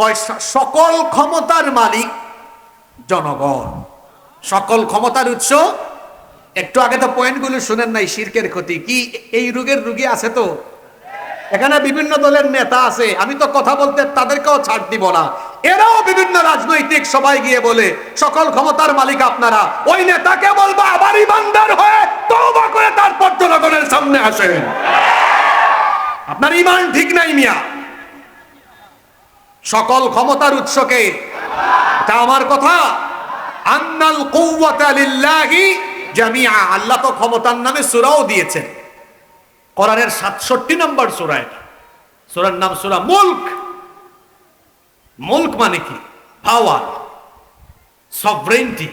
কয় সকল ক্ষমতার মালিক জনগণ। সকল ক্ষমতার উৎস। একটু আগে তো পয়েন্টগুলো শুনেন নাই, শিরকের ক্ষতি। কি, এই রোগের রুগী আছে তো? এখানে বিভিন্ন দলের নেতা আছে। আমি তো কথা বলতে তাদেরকেও ছাড় দিব না। এরাও বিভিন্ন রাজনৈতিক সবাই গিয়ে বলে, সকল ক্ষমতার মালিক আপনারা, ওই নেতাকে বলব আবার ইমানদার হয়ে তওবা করে তারপর জনগণের সামনে আসেন। আপনার ইমান ঠিক নাই মিয়া। সকল ক্ষমতার উৎসকে। এটা আমার কথা। আন্নাল কুওয়াতা লিল্লাহি জামিআ। আল্লাহ তো ক্ষমতার নামে সূরাও দিয়েছেন। কোরআনের 67 নম্বর সূরা এটা। সূরার নাম সূরা মুলক। মুলক মানে কি? পাওয়ার। Sovereignty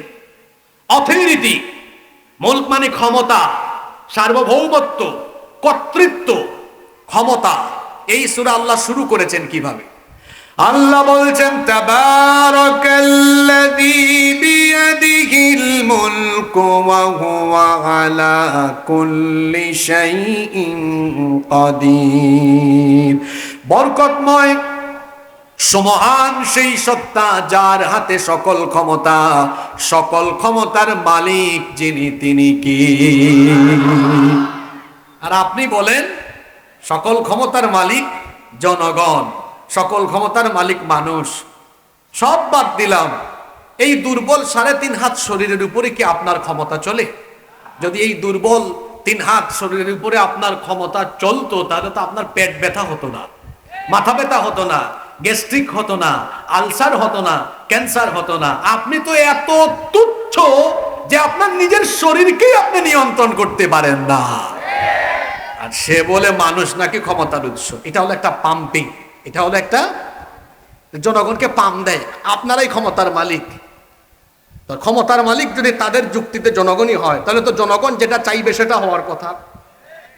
authority. মুলক মানে ক্ষমতা। সার্বভৌমত্ব। কর্তৃত্ব। ক্ষমতা। এই সূরা আল্লাহ শুরু করেছেন কীভাবে? আল্লাহ বলছেন বরকতময়, সমহান সেই সত্তা যার হাতে সকল ক্ষমতা, সকল ক্ষমতার মালিক যিনি তিনি কি? আর আপনি বলেন, সকল ক্ষমতার মালিক জনগণ। সকল ক্ষমতার মালিক মানুষ। সব বাদ দিলাম। এই দুর্বল সাড়ে তিন হাত শরীরের উপরে কি আপনার ক্ষমতা চলে? যদি এই দুর্বল তিন হাত শরীরের উপরে আপনার ক্ষমতা চলতো, তাহলে তো আপনার পেট ব্যথা হতো না, মাথা ব্যথা হতো না, গ্যাস্ট্রিক হতো না, আলসার হতো না, ক্যান্সার হতো না। আপনি তো এত তুচ্ছ যে আপনার নিজের শরীরকেই আপনি নিয়ন্ত্রণ করতে পারেন না। আর সে বলে মানুষ নাকি ক্ষমতার উৎস। এটা হলো একটা পাম্পিং। এটা হলো একটা জনগণকে পাম দেয়। আপনারাই ক্ষমতার মালিক। ক্ষমতার মালিক যদি তাদের যুক্তিতে জনগণই হয়, তাহলে তো জনগণ যেটা চাইবে সেটা হওয়ার কথা।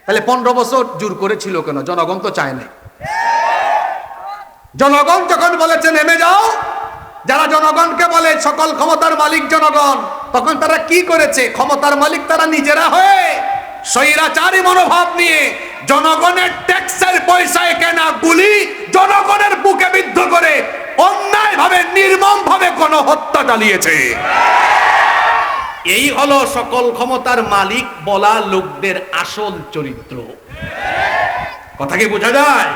তাহলে পনেরো বছর জোর করেছিল কেন? জনগণ তো চায় নাই। জনগণ যখন বলেছে, নেমে যাও। যারা জনগণকে বলে, সকল ক্ষমতার মালিক জনগণ। তখন তারা কি করেছে? ক্ষমতার মালিক তারা নিজেরা হয়ে স্বৈরাচারী মনোভাব নিয়ে জনগণের ট্যাক্সের পয়সায় কেনা গুলি চালিয়েছে এই হলো সকল ক্ষমতার মালিক বলা লোকদের আসল চরিত্র। কথা কি বোঝা যায়?